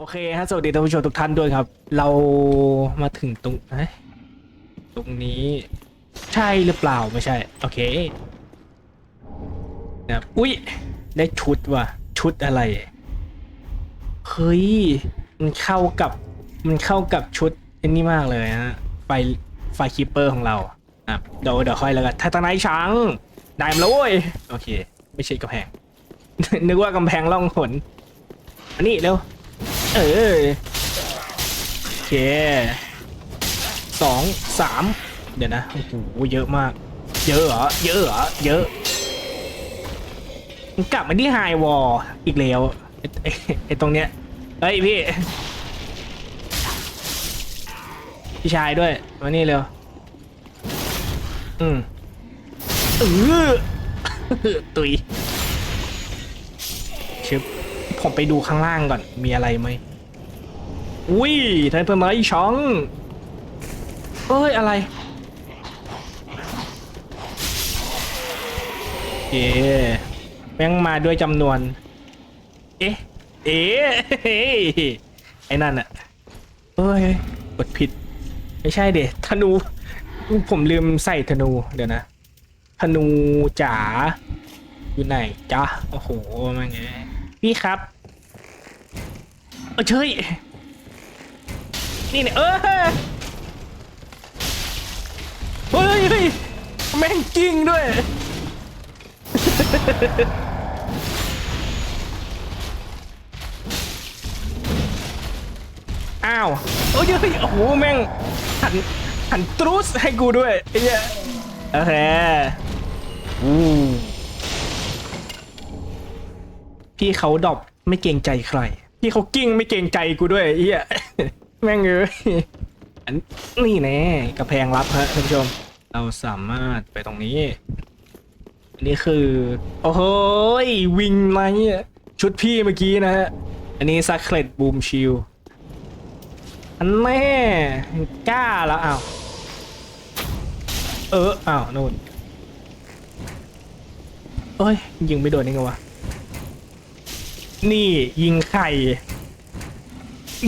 โอเคฮะสวัสดีท่านผู้ชมทุกท่านด้วยครับ เรามาถึงตรงเอ้ยตรงนี้ใช่หรือเปล่าไม่ใช่ โอเคนะครับอุ้ยได้ชุดว่ะ ชุดอะไรเฮ้ยมันเข้ากับ มันเข้ากับชุดอันนี้มากเลยฮะไฟไฟคีเปอร์ของเราครับเดี๋ยวเดี๋ยวค่อยแล้วกันทัตนายช้างได้มาแล้วเว้ยโอเค ไม่ใช่กำแพง นึกว่ากำแพงล่องหนอันนี้เร็ว เออโอเคสองสามเดี๋ยวนะโอ้โหเยอะมาก เยอะเหรอเยอะเหรอเยอะมันกลับมาที่ไฮวอลอีกแล้วไอ้ตรงเนี้ยเฮ้ยพี่พี่ชายด้วยมานี่เร็วอืมเออตุยชึบผมไปดูข้างล่างก่อนมีอะไรไหม อุ้ยไททนไนท์ช้องเอ้ย อะไรเอ๊ะแม่งมาด้วยจำนวน เอ๊ะ เอ๊ะเฮ้ยไอ้นั่นอะเอ้ยกดผิด ไม่ใช่เด็ธนู ผมลืมใส่ธนู เดี๋ยวนะ ธนูจ๋า อยู่ไหนจ๊ะ โอ้โหมาไงพี่ครับ เออเชย นี่เนี่ยเออเฮ้ยเฮ้ยแม่งจริงด้วย อ้าวโอ้ยโอ้โหแม่งหันหันตรูสให้กูด้วยไอ้เหี้ยโอเคอู้พี่เขาดอปไม่เกรงใจใคร พี่เขากิ้งไม่เกรงใจกูด้วยไอ้เหี้ย แม่งเอ้ยอันนี่แน่กระแพงรับฮะท่านผู้ชม เราสามารถไปตรงนี้ อันนี้คือ โอ้โหยวิงไหมอะชุดพี่เมื่อกี้นะฮะ อันนี้ซักเคลดบูมชิลอันแม่กล้าแล้วอ้าวเอออ้าวนู่นเอ้ย ยิงไม่โดนนี่ไงวะ นี่ยิงไข่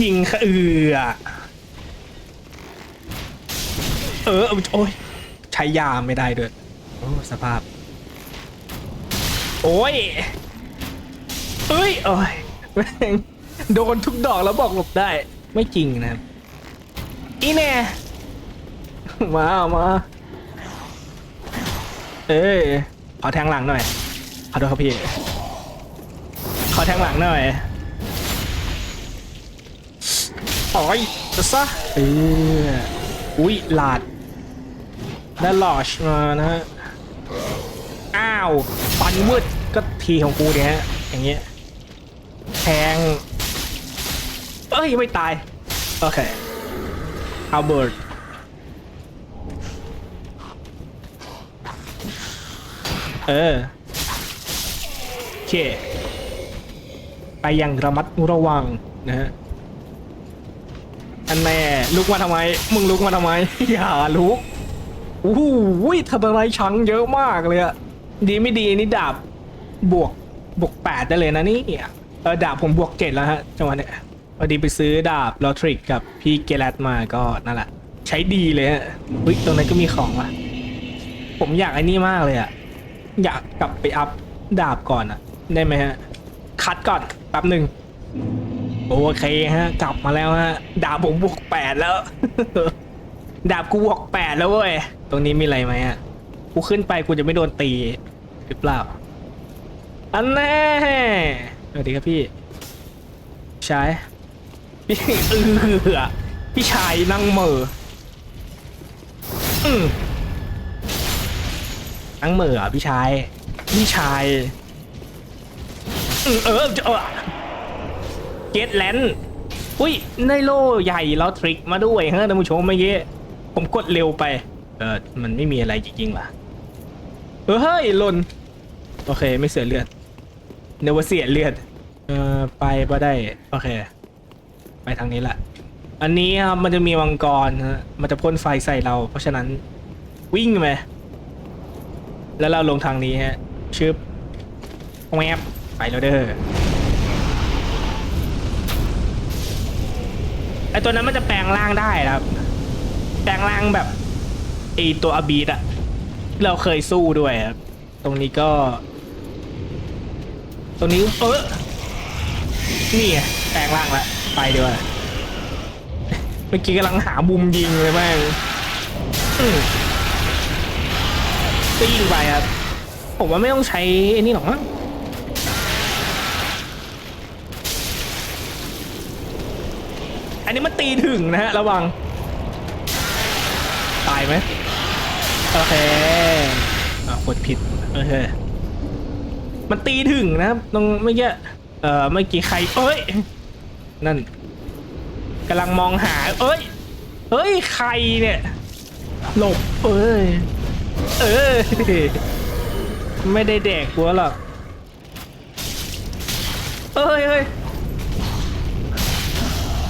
ยิงเอือเออโอ้ยใช้ยาไม่ได้ด้วยโอ้สภาพ โอ้ยเอ้ยโอ้ยโดนทุกดอกแล้วบอกหลบได้ ไม่จริงนะครับอีแน่มามา เอ้ยขอแทงหลังหน่อยขอโทษครับพี่ขอแทงหลังหน่อย โอ้ยจะซะเอออุ้ยหลาดได้ลอชมานะฮะ อ้าวปันมืดก็ทีของกูเนี่ยฮะ อย่างเงี้ยแทง เอ้ย ไม่ตาย โอเคเอาเบิร์ดเออโอเค ไปอยังระมัดระวังนะฮะ อันแน่ลุกมาทำไม มึงลุกมาทำไม อย่าลุกโอ้โหทำอะไรชังเยอะมากเลยอะดีไม่ดีนี่ดาบบวกบวกแปดได้เลยนะนี่เออดาบผมบวกเจ็ดแล้วฮะจังหวะเนี้ยพอดีไปซื้อดาบลอทริกกับพี่เกลัดมาก็นั่นแหละ ใช้ดีเลยฮะเฮ้ยตรงนั้นก็มีของว่ะ ผมอยากไอ้นี่มากเลยอะอยากกลับไปอัพดาบก่อนอะได้ไหมฮะ คัดก่อนแป๊บหนึ่ง โอเคฮะ กลับมาแล้วฮะ ดาบผมบวกแปดแล้ว ดาบกูบวกแปดแล้วเว้ย ตรงนี้มีอะไรไหมอะกูขึ้นไปกูจะไม่โดนตีหรือเปล่า อันแน่สวัสดีครับพี่ ชาย พี่เออพี่ชายนั่งเหม่ออืมนั่งเหม่อรอพี่ชาย พี่ชาย เออเออ เกตแลนด์อุ้ยได้โล่ใหญ่แล้วทริกมาด้วยฮะท่านผู้ชมเมื่อกี้ผมกดเร็วไป เออมันไม่มีอะไรจริงๆว่ะเออเฮ้ยหล่นโอเคไม่เสียเลือดเนว่าเสียเลือดเออไปก็ได้โอเค ไปทางนี้แหละอันนี้ครับมันจะมีมังกรฮะมันจะพ่นไฟใส่เรา เพราะฉะนั้นวิ่งไปแล้วเราลงทางนี้ฮะชึบแวบไปแล้วเด้อ ไอตัวนั้นมันจะแปลงร่างได้นะครับ แปลงร่างแบบไอตัวอบีดอะที่เราเคยสู้ด้วยครับ ตรงนี้ก็ ตรงนี้เออนี่แปลงร่างละไปดีกว่าเมื่อกี้กำลังหามุมยิงเลยแม่งก็ยิงไปครับผมว่าไม่ต้องใช้ไอ้นี่หรอกมั้ง นนี้มันตีถึงนะฮะระวัง ตายไหมโอเคอะกดผิดโอเคมันตีถึงนะครับตรงเมื่อกี้เอ่อเมื่อกี้ใครเอ้ยนั่นกำลังมองหา เอ้ยเอ้ยใครเนี่ยหลบเอ้ยเออไม่ได้แดกกัวหรอกเอ้ยเอ้ย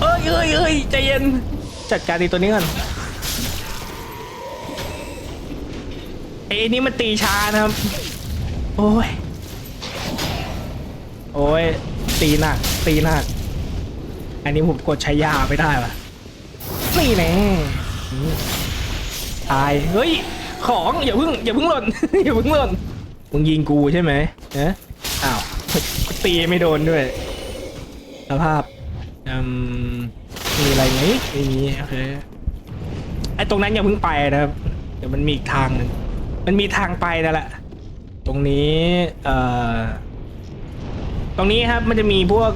เอ้ยเอ้ยเอ้ยใจเย็น จัดการตีตัวนี้ก่อนไอ้นี่มันตีช้านะครับ โอ้ย โอ้ย ตีหนัก ตีหนัก อันนี้ผมกดใช้ยาไม่ได้ว่ะนี่แน่อืมตาย เฮ้ย ของอย่าเพิ่งอย่าเพิ่งหล่น อย่าเพิ่งหล่น มึงยิงกูใช่ไหมเนะอ้าว ตีไม่โดนด้วยสภาพ อืมมีอะไรไหมไม่มีโอเคไอ้ตรงนั้นอย่าเพิ่งไปนะครับ เดี๋ยวมันมีอีกทางหนึ่งมันมีทางไปนั่นแหละ ตรงนี้เอ่อตรงนี้ครับมันจะมีพวก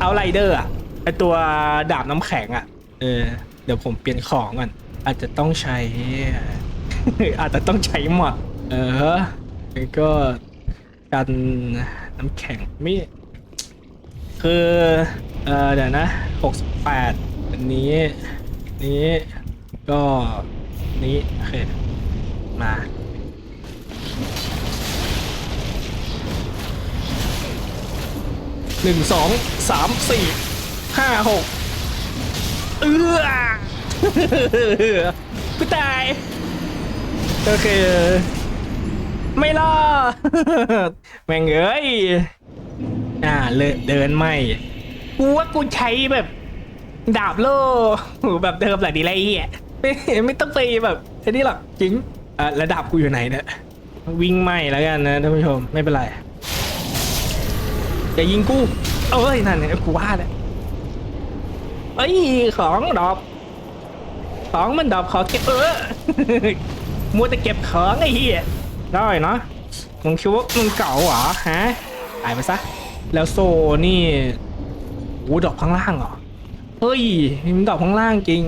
เอาไรเดอร์อะไอตัวดาบน้ำแข็งอะเออเดี๋ยวผมเปลี่ยนของก่อนอาจจะต้องใช้ อาจจะต้องใช้หมดเออแล้วก็กันน้ำแข็งไม่คือ เออเดี๋ยวนะหกสิบแปดนี้ นี้ก็นี้โอเคมาหนึ่งสองสามสี่ห้าหกเอื้อกูตาย โอเค ไม่รอดแม่งเอ้ย อ่าเลเดินไม่ กูว่ากูใช้แบบ ดาบโล่แบบเดิมแหละดีไรเหี้ยไม่ไม่ต้องไปแบบไอ้นี่หรอกจริงอะระดับกูอยู่ไหนเนี่ยวิ่งไม่แล้วกันนะท่านผู้ชมไม่เป็นไรอย่ายิงกูเอ้ยนั่นเนี่ยกูว่าเลยเอ้ยของดอกของมันดอกขอเก็บเออมัวแต่เก็บของไอ้เหี้ยได้เนาะมึงคิดว่ามึงเก่าเหรอฮะตายไปซะแล้วโซนี่ อ้ดอกข้างล่างเหรอ เฮ้ยมันดอกข้างล่างจริง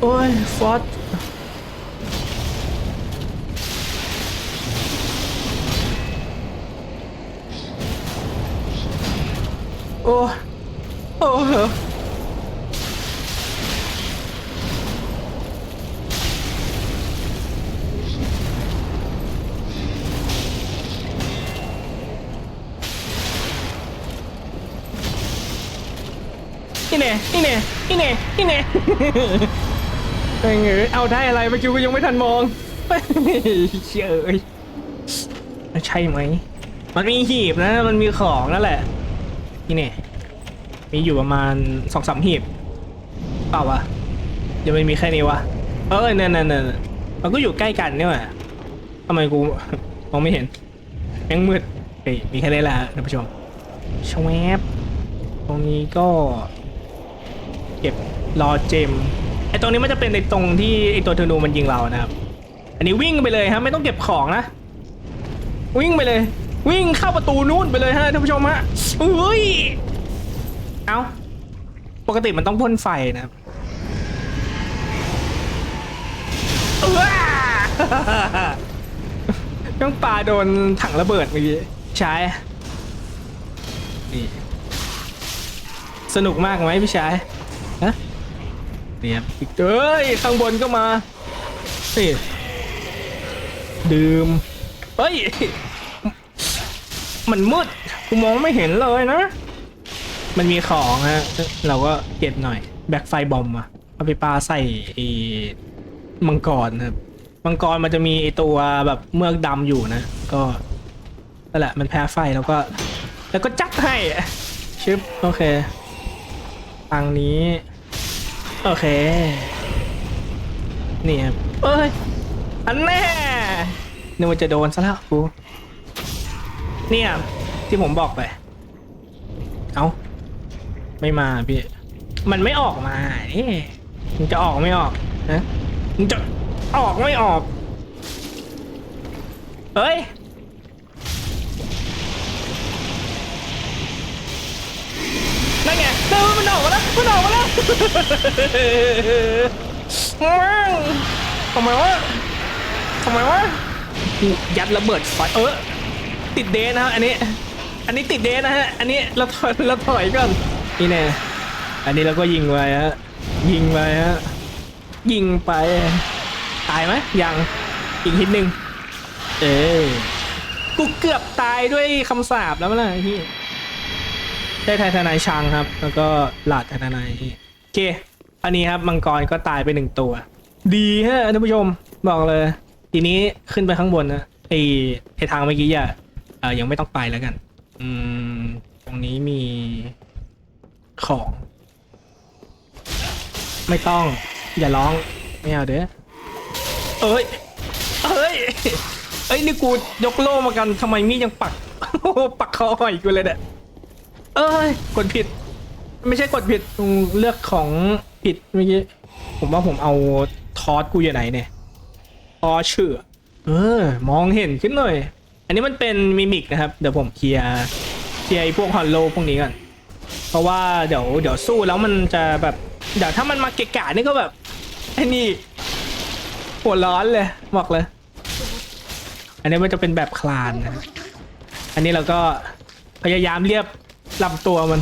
โอ้ย ฟอส โอ้โอ้เหรอนี่แน่นี่แน่นี่แน่นี่แน่เอ้ยเอาได้อะไรเมื่อกี้กูยังไม่ทันมองเชื่อเอ้ยใช่ไหม มันมีหีบนะ มันมีของนั่นแหละี่เนี่ยมีอยู่ประมาณสองสามหีบเปล่าวะยังไม่มีแค่นี้วะเออเนี่ยเนี่ยเนี่ยมันก็อยู่ใกล้กันเนี่ยว่ะทำไมกูมองไม่เห็นยังมืดเฮ้ยมีแค่นี้แหละท่านผู้ชมชวบตรงนี้ก็ เก็บรอเจมไอตรงนี้มันจะเป็นในตรงที่ไอตัวธนูมันยิงเรานะครับ อันนี้วิ่งไปเลยฮะไม่ต้องเก็บของนะ วิ่งไปเลย วิ่งเข้าประตูนู้นไปเลยฮะท่านผู้ชมฮะเฮ้ย เอาปกติมันต้องพ่นไฟนะเออต้องปลาโดนถังระเบิดเมื่อกี้ใช้นี่สนุกมากไหมพี่ชายฮะเนี่ยเอ้ยข้างบนก็มานี่ดื่มเฮ้ย มันมืดกูมองไม่เห็นเลยนะ มันมีของฮะ เราก็เก็บหน่อย แบ็คไฟบอมอะเอาไปปาใส่ไอ้มังกรนะครับ มังกรมันจะมีไอ้ตัวแบบเมือกดำอยู่นะ ก็นั่นแหละมันแพ้ไฟแล้วก็ แล้วก็จัดให้ชึบโอเคทางนี้ โอเค นี่ครับเอ้ย อันแน่นึกว่าจะโดนซะแล้วกู เนี่ย ที่ผมบอกไป เอาไม่มาพี่ มันไม่ออกมาเอ๊ะมันจะออกไม่ออกนะมันจะออกไม่ออก เฮ้ย นั่นไงเดินมันออกมาแล้วมันออกมาแล้วว้าวทำไมวะทำไมวะยัดระเบิดไฟเออ ติดเดนนะฮะอันนี้ อันนี้ติดเดนนะฮะ อันนี้เราถอยเราถอยก่อนนี่แน่อันนี้เราก็ยิงไปฮะ ยิงไปฮะ ยิงไป ตายไหมยังอีกนิดนึงเออกูเกือบตายด้วยคำสาปแล้วมั้งล่ะพี่ได้ไททนายชังครับ แล้วก็หลาดไททนายโอเค อันนี้ครับมังกรก็ตายไปหนึ่งตัว ดีฮะท่านผู้ชมบอกเลย ทีนี้ขึ้นไปข้างบนนะไอไอทางเมื่อกี้อะ เออยังไม่ต้องไปแล้วกัน อืม ตรงนี้มีของ ไม่ต้อง อย่าร้อง ไม่เอาเด้อเอ้ย เอ้ย เอ้ย นี่กูยกโล่มากันทำไมมีดยังปัก โอ้ปักคอหอยกูเลยเนี่ยเอ้ย กดผิด ไม่ใช่กดผิดเลือกของผิดเมื่อกี้ ผมว่าผมเอาทอสกูอยู่ไหนเนี่ยทอเชื่อเออ มองเห็นขึ้นหน่อย อันนี้มันเป็นมิมิกนะครับ เดี๋ยวผมเคลียร์เคลียร์พวกฮอลโลพวกนี้ก่อนเพราะว่าเดี๋ยวเดี๋ยวสู้แล้วมันจะแบบเดี๋ยวถ้ามันมาเกะกะนี่ก็แบบไอ้นี่หัวร้อนเลยบอกเลย อันนี้มันจะเป็นแบบคลานนะอันนี้เราก็พยายามเรียบลำตัวมัน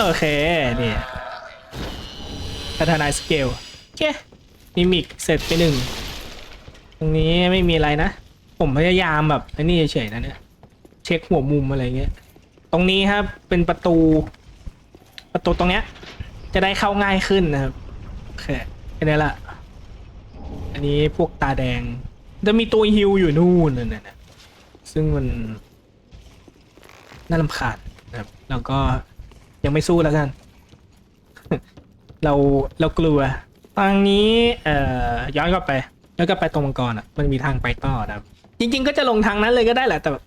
โอเคนี่พัฒนาสเกลโอเคมิมิกเสร็จไปหนึ่ง ตรงนี้ไม่มีอะไรนะ ผมพยายามแบบไอ้นี่เฉยๆนะเนี่ย เช็คหัวมุมอะไรเงี้ย ตรงนี้ครับเป็นประตู ประตูตรงเนี้ย จะได้เข้าง่ายขึ้นนะครับโอเคแค่นี้ละ อันนี้พวกตาแดง จะมีตัวฮิวอยู่นู่นนั่นะซึ่งมันน่ารำคาญนะครับแล้วก็ยังไม่สู้แล้วกัน เราเรากลัวทางนี้ เอ่อย้อนกลับไปย้อนกลับไปตรงมังกรอะ มันมีทางไปต่อนะครับ จริง ๆ ก็จะลงทางนั้นเลยก็ได้แหละ แต่แบบ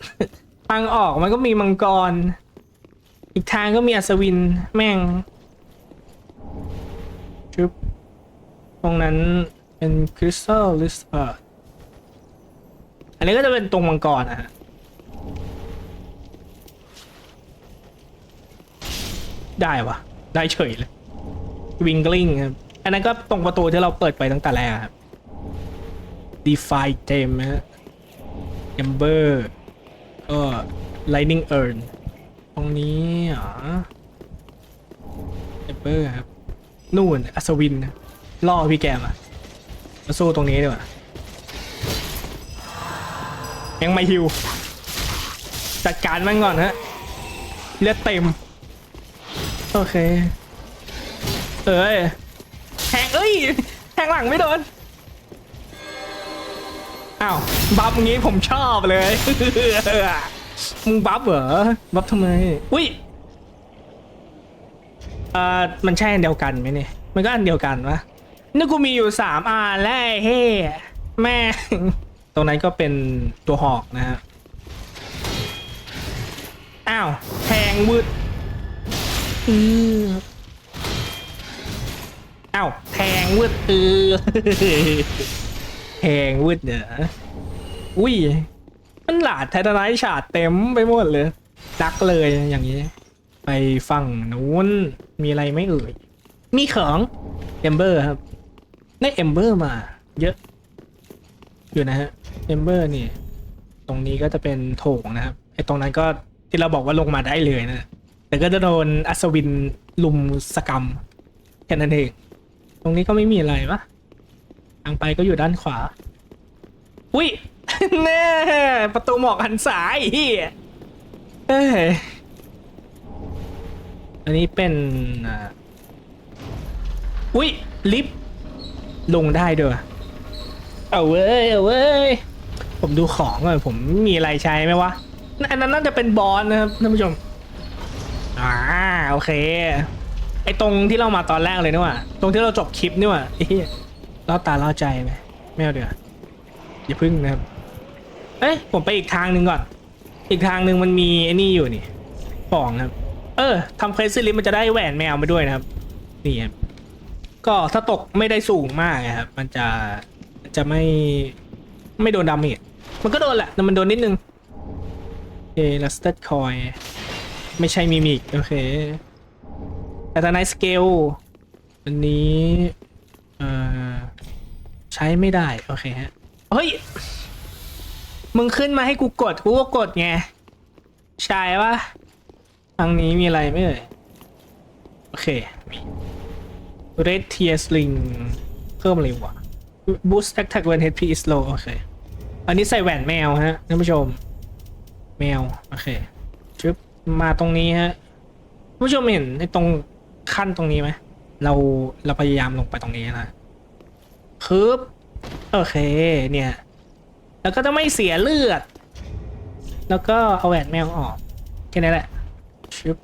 ทางออกมันก็มีมังกร อีกทางก็มีอัศวินแม่งชึบตรงนั้นเป็นคริสตัลลิสเอออันนี้ก็จะเป็นตรงมังกรนะฮะได้วะได้เฉยเลยวิงกลิงครับ อันนั้นก็ตรงประตูที่เราเปิดไปตั้งแต่แรกครับ Defy Gem นะฮะ Ember ก็ Lightning Urn ตรงนี้เหรอ Ember ครับ นู่นอัศวิน ล่อพี่แกมามาสู้ตรงนี้ดีกว่ายังไม่ฮิว จัดการมันก่อนฮะเลือดเต็ม โอเค เอ้ยแทงเอ้ยแทงหลังไม่โดน อ้าวบัฟงี้ผมชอบเลยมึงบัฟเหรอบัฟทำไมอุ้ยเอ่อมันใช่อันเดียวกันไหมเนี่ยมันก็อันเดียวกันวะนี่กูมีอยู่สามอันแล้วไอ้เฮ้แม่งตรงนั้นก็เป็นตัวหอกนะฮะอ้าวแทงวืดอือเอ้าแทงวืดเออ แทงวืดเนอะอุ้ย มันหลาดไททนายฉาดเต็มไปหมดเลย ดักเลยอย่างนี้ ไปฝั่งนู้น มีอะไรไม่เอ่ย มีของเอมเบอร์ครับ ได้เอมเบอร์มา เยอะ อยู่นะฮะเอมเบอร์นี่ ตรงนี้ก็จะเป็นโถงนะครับไอ้ตรงนั้นก็ที่เราบอกว่าลงมาได้เลยนะ แต่ก็จะโดนอัศวินลุมสกรรมแค่นั้นเอง ตรงนี้ก็ไม่มีอะไรปะ ทางไปก็อยู่ด้านขวา อุ้ยแน่ประตูหมอกหันสายเฮียเอ้ยอันนี้เป็นอ่าอุ้ยลิฟต์ลงได้ด้วยเอาเว้ยเอาเว้ย ผมดูของก่อนผมมีอะไรใช้ไหมวะอันนั้นน่าจะเป็นบอลนะครับท่านผู้ชมอ่าโอเค ไอตรงที่เรามาตอนแรกเลยนี่หว่า ตรงที่เราจบคลิปนี่หว่าไอ้เหี้ย ล่อตาล่อใจไหมไม่เอาเดี๋ยวอย่าพึ่งนะครับ เอ้ยผมไปอีกทางหนึ่งก่อน อีกทางหนึ่งมันมีไอ้นี่อยู่นี่ป่องครับ เออทำเคสซิลิมันจะได้แหวนแมวมาด้วยนะครับ นี่ครับ ก็ถ้าตกไม่ได้สูงมากนะครับ มันจะจะไม่ไม่โดนดาเมจมันก็โดนแหละแต่มันโดนนิดนึงโอเคลัสเตอร์คอยไม่ใช่มิมิกโอเคแต่ตาไนสเกลอันนี้ เออใช้ไม่ได้ โอเคฮะ เฮ้ย มึงขึ้นมาให้กูกด กูก็กดไง ใช่ปะทางนี้มีอะไรไหมเอ่ย โอเค Red Tear Sling เพิ่มอะไรวะ Boost Attack when HP is low โอเค อันนี้ใส่แหวนแมวฮะท่านผู้ชม แมว โอเคชึบมาตรงนี้ฮะท่านผู้ชมเห็นไอ้ตรงขั้นตรงนี้ไหม เราเราพยายามลงไปตรงนี้นะคืบโอเคเนี่ย แล้วก็จะไม่เสียเลือด แล้วก็เอาแหวนแมวออกแค่นั้นแหละชึบ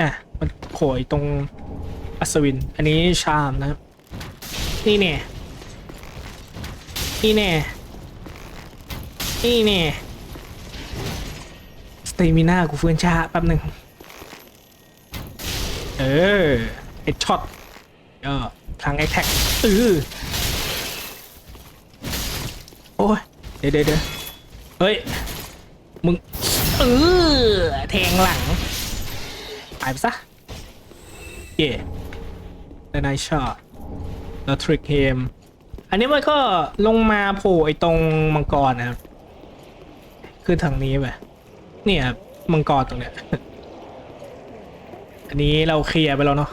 อะมันโขยตรงอัศวิน อันนี้ชามนะครับนี่เนี่ยนี่เนี่ยนี่เนี่ยสเตมิน่ากูเฟื่อนช้าแป๊บหนึ่งเออ เอ็ดช็อตก็ทางแอแท็กเออโอ้ยเดี๋ยวเดี๋ยวเดี๋ยวเฮ้ย มึง เออแทงหลังตายไปซะเย่แล้นายช็อตแล้วทริกเฮมอันนี้มันก็ลงมาโผล่ไอ้ตรงมังกรนะครับ คือทางนี้ไปเนี่ยมังกรตรงเนี้ย อันนี้เราเคลียร์ไปแล้วเนาะ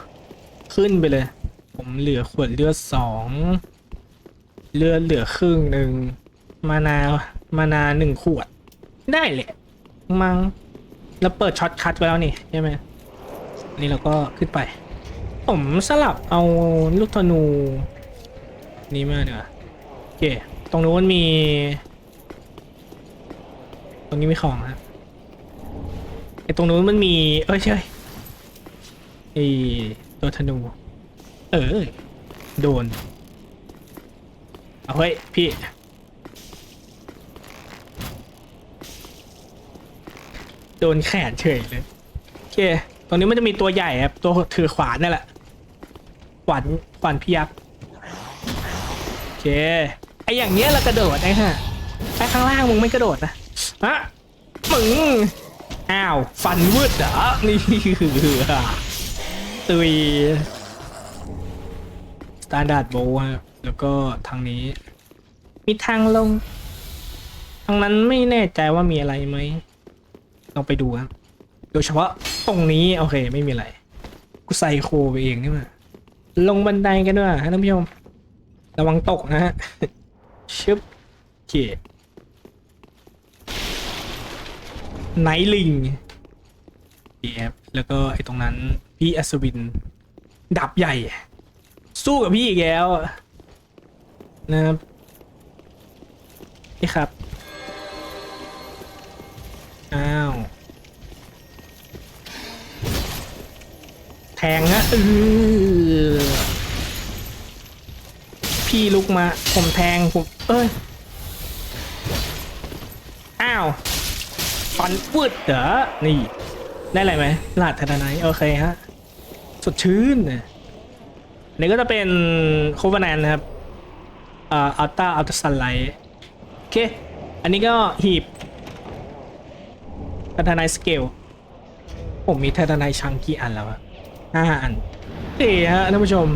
ขึ้นไปเลย ผมเหลือขวดเลือดสองเลือดเหลือครึ่งหนึ่งมานามานาหนึ่งขวด ได้แหละมังแล้วเปิดช็อตคัทไว้แล้วนี่ใช่ไหมนนี้เราก็ขึ้นไป ผมสลับเอาลูกธนู นี่มาเนีกว่ยโอเค ตรงนู้นมี ตรงนี้มีของฮะไอตรงนู้นมันมี เอ้ยใช่ไอ ตัวธนู เออ โดน เอาเฮ้ย พี่ โดนแขนเฉยเลย โอเค ตรงนี้มันจะมีตัวใหญ่ครับ ตัวถือขวานนั่นแหละ ขวาน ขวานพิยักษ์ โอเค ไออย่างเงี้ยเรากระโดดนะฮะไอข้างล่างมึงไม่กระโดดนะฮะมึง อ้าว ฟันวืดเหรอนี่คือ ตุยสแตนดาร์ดโบครับแล้วก็ทางนี้ มีทางลง ทางนั้นไม่แน่ใจว่ามีอะไรไหมลองไปดูครับโดยเฉพาะตรงนี้ โอเค ไม่มีอะไร กูใส่โคไปเองนี่มาลงบันไดกันด้วยฮะท่านผู้ชมระวังตกนะฮะชึบโอเคไนลิงดีครับแล้วก็ไอ้ตรงนั้น พี่อัศวิน ดับใหญ่ สู้กับพี่อีกแล้วนะครับนี่ครับ อ้าว แทงฮะเออพี่ลุกมา ผมแทง ผม เอ้ย อ้าวฟันปืดเหรอ นี่ ได้อะไรไหมลาดธนาไนโอเคฮะ ดชื่นนะนี่ก็จะเป็นโคเวน n นะครับอ่าอัลต้าอัลต a ซันไลท์โอเค อันนี้ก็หีบธนาไนท์สเกล ผมมีธนาไนท์ชังกี่อันแล้วอะห้าอันเอ๋ฮะท่านผู้ชม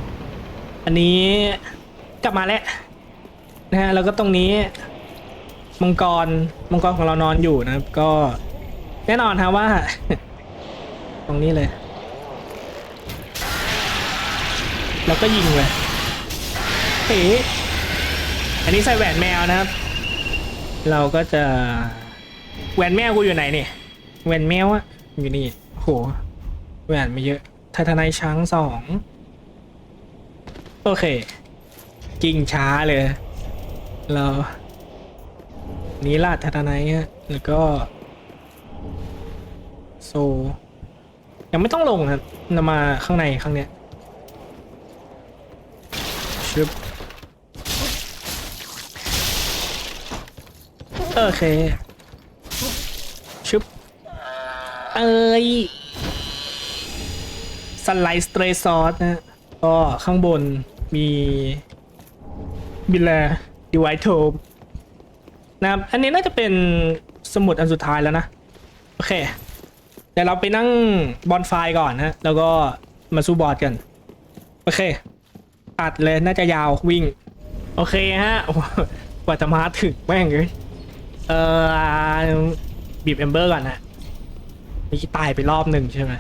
อันนี้กลับมาแล้วนะฮะแล้วก็ตรงนี้มังกรมังกรของเรานอนอยู่นะครับ ก็แน่นอนครับว่า ตรงนี้เลย แล้วก็ยิงเลยเฮ้อันนี้ใส่แหวนแมวนะครับ เราก็จะแหวนแมวกูอยู่ไหนเนี่ยแหวนแมวอะอยู่นี่โหแหวนไม่เยอะไททนายช้างสองโอเค กิ่งช้าเลย เรานี้ลาดไททนายฮะแล้วก็โซยังไม่ต้องลงครับนำมาข้างในข้างเนี้ยชึบ โอเค ชึบ เอ้ยสไลด์สเตรซอสนะ ก็ข้างบนมีบิลลดีไวโทมนะครับ อันนี้น่าจะเป็นสมุดอันสุดท้ายแล้วนะ โอเค เดี๋ยวเราไปนั่งบอลไฟก่อนนะ แล้วก็มาสู้บอสกัน โอเค ตัดเลยน่าจะยาววิ่ง โอเคฮะกว่าจะมาถึงแม่งเลย ออบีบเอมเบอร์ก่อนนะนี่ตายไปรอบหนึ่งใช่ไหม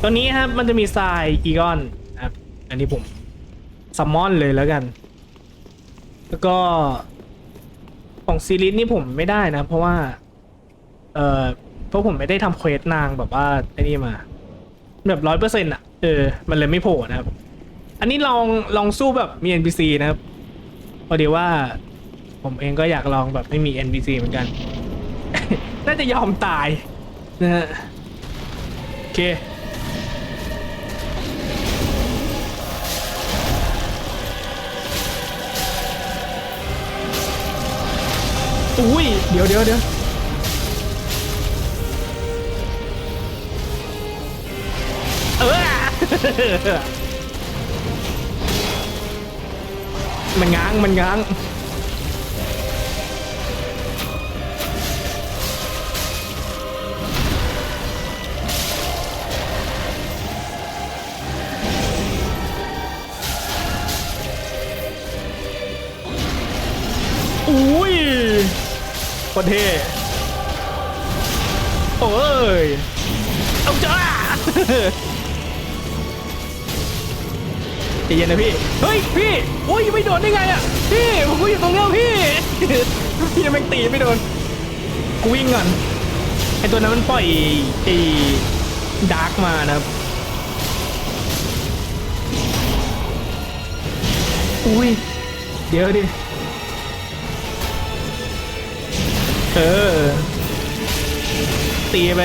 ตัวนี้ครับมันจะมีทรายอีกอนนะครับ อันนี้ผมซัมมอนเลยแล้วกัน แล้วก็ของซีรีส์นี่ผมไม่ได้นะ เพราะว่า เออเพราะผมไม่ได้ทำเควสนางแบบว่าไอ้นี่มา แบบร้อยเปอร์เซ็นต์อะเออ มันเลยไม่โผล่นะครับ อันนี้ลองลองสู้แบบมี NPC นะครับพอดีว่า ผมเองก็อยากลองแบบไม่มี NPC เหมือนกัน น่าจะยอมตายนะฮะโอเคอุ้ย เดี๋ยวเดี๋ยวเดี๋ยวเออมันง้าง มันง้าง คตรเท่โอ้ย เอาจ้าใจเย็นนะพี่ เฮ้ยพี่ โอ้ยยังไม่โดนได้ไงอะ พี่ผมก็อยู่ตรงเนี้ยพี่ พี่ยังไม่ตีไม่โดน กูวิ่งก่อน ไอตัวนั้นมันปล่อยไอ้ดาร์กมานะครับ อุ้ย เดี๋ยวดิ เออ ตีไป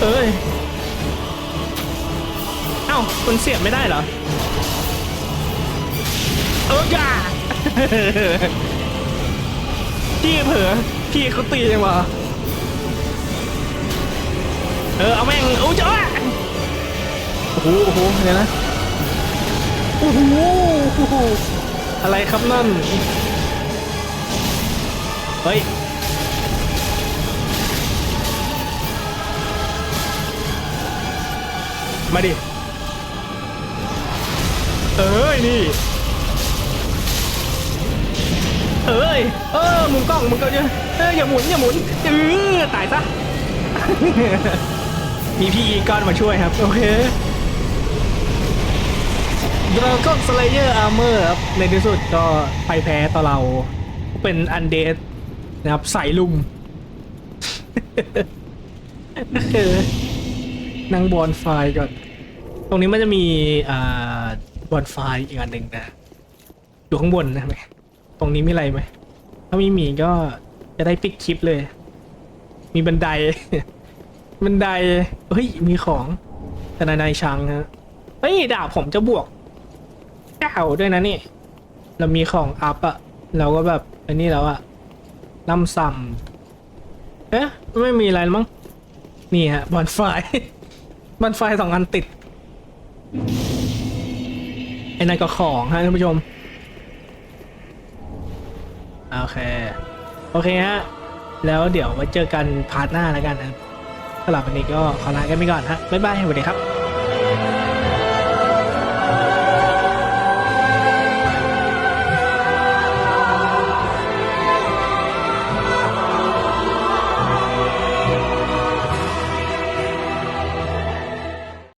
เอ้ย เอ้ามันเสียบไม่ได้เหรอ เออจ้าพี่เผลอพี่เขาตีเองวะเออ เอาแม่งโอ้จ้าโอ้โห โอ้โหเดี๋ยวนะ โอ้โห อะไรครับนั่น เฮ้ย มาดิ เอ้ย นี่ เอ้ย เออหมุนกล้องมุนกล้องเยอะเอออย่าหมุน อย่าหมุนเออตายซะ มีพี่อีก้อนมาช่วยครับ โอเค ดราก้อนสเลเยอร์อาร์เมอร์ครับ ในที่สุดก็ไปแพ้ต่อเรา เป็นอันเดดนะครับใส่ลุมเออนั่งบอลไฟก่อน ตรงนี้มันจะมีอ่าบอลไฟอีกอันหนึ่งนะอยู่ข้างบนนะไหมตรงนี้มีอะไรไหม ถ้าไม่มีก็จะได้ปิดคลิปเลย มีบันได บันได เฮ้ย มีของแต่นายนางฮะเฮ้ยดาบผมจะบวก เก้าด้วยนะนี่ เรามีของอัพอะเราก็แบบอันนี้แล้วอะนำซ้ำเอ๊ะไม่มีอะไรมั้งนี่ฮะบอลไฟบอลไฟสองอันติดไอ้นั่นก็ของฮะท่านผู้ชมโอเค โอเคฮะ แล้วเดี๋ยวไว้เจอกันพาร์ทหน้าแล้วกันนะสำหรับวันนี้ก็ขอลากันไปก่อนฮะ บ๊ายบายสวัสดีครับ